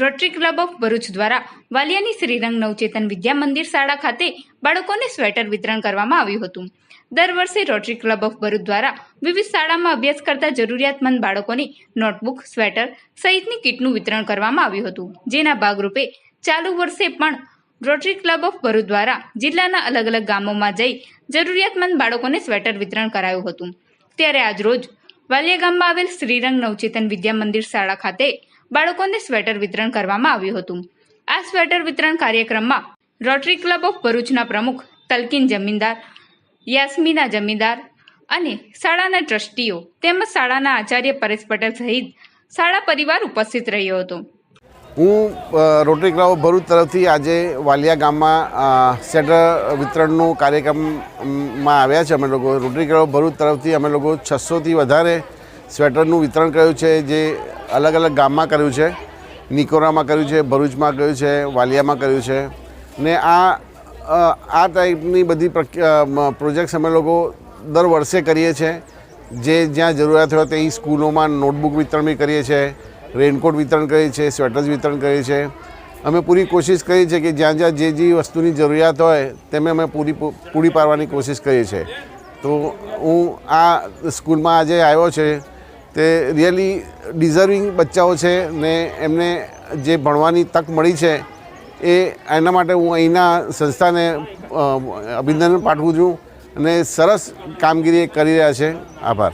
Rotary club of Bharuch દ્વારા વાલિયાની શ્રીરંગ નવચેતન વિદ્યા મંદિર શાળા ખાતે બાળકોને સ્વેટર વિતરણ કરવામાં આવ્યું હતું. દર વર્ષે રોટરી ક્લબ ઓફ ભરૂચ દ્વારા વિવિધ શાળામાં અભ્યાસ કરતા જરૂરિયાતમંદ બાળકોને નોટબુક, સ્વેટર સહિતની કીટનું વિતરણ કરવામાં આવ્યું હતું. જેના ભાગરૂપે ચાલુ વર્ષે પણ રોટરી ક્લબ ઓફ ભરૂચ દ્વારા જિલ્લાના અલગ અલગ ગામોમાં જઈ જરૂરિયાતમંદ બાળકોને સ્વેટર વિતરણ કરાયું હતું. ત્યારે આજરોજ વાલિયા ગામમાં આવેલ શ્રીરંગ નવચેતન વિદ્યા મંદિર શાળા ખાતે બાળકોને સ્વેટર વિતરણ કરવામાં આવ્યું હતું. આ સ્વેટર વિતરણ કાર્યક્રમમાં રોટરી ક્લબ ઓફ ભરૂચના પ્રમુખ તલકીન જમીનદાર, યાસ્મીના જમીનદાર અને શાળાના ટ્રસ્ટીઓ તેમજ શાળાના આચાર્ય પરેશ પટેલ સહિત શાળા પરિવાર ઉપસ્થિત રહ્યો હતો. હું રોટરી ક્લબ ઓફ ભરૂચ તરફથી આજે વાલિયા ગામમાં સ્વેટર વિતરણનું કાર્યક્રમમાં આવ્યા છે. અમે લોકો રોટરી ક્લબ ઓફ ભરૂચ તરફથી અમે લોકો છસોથી વધારે સ્વેટરનું વિતરણ કર્યું છે, જે અલગ અલગ ગામમાં કર્યું છે, નિકોરામાં કર્યું છે, ભરૂચમાં કર્યું છે, વાલિયામાં કર્યું છે. ને આ આ ટાઈપની બધી પ્રોજેક્ટ્સ અમે લોકો દર વર્ષે કરીએ છીએ જે જ્યાં જરૂરિયાત હોય તે સ્કૂલોમાં નોટબુક વિતરણ બી કરીએ છીએ રેનકોટ વિતરણ કરીએ છીએ સ્વેટર્સ વિતરણ કરીએ છીએ અમે પૂરી કોશિશ કરીએ છીએ કે જ્યાં જ્યાં જે જે વસ્તુની જરૂરિયાત હોય તેમને અમે પૂરી પૂરી પાડવાની કોશિશ કરીએ છીએ. તો હું આ સ્કૂલમાં આજે આવ્યો છે તે રિયલી ડિઝર્વિંગ બચ્ચાઓ છે ને એમને જે ભણવાની તક મળી છે એ એના માટે હું અહીંના સંસ્થાને અભિનંદન પાઠવું છું અને સરસ કામગીરી કરી રહ્યા છે. આભાર.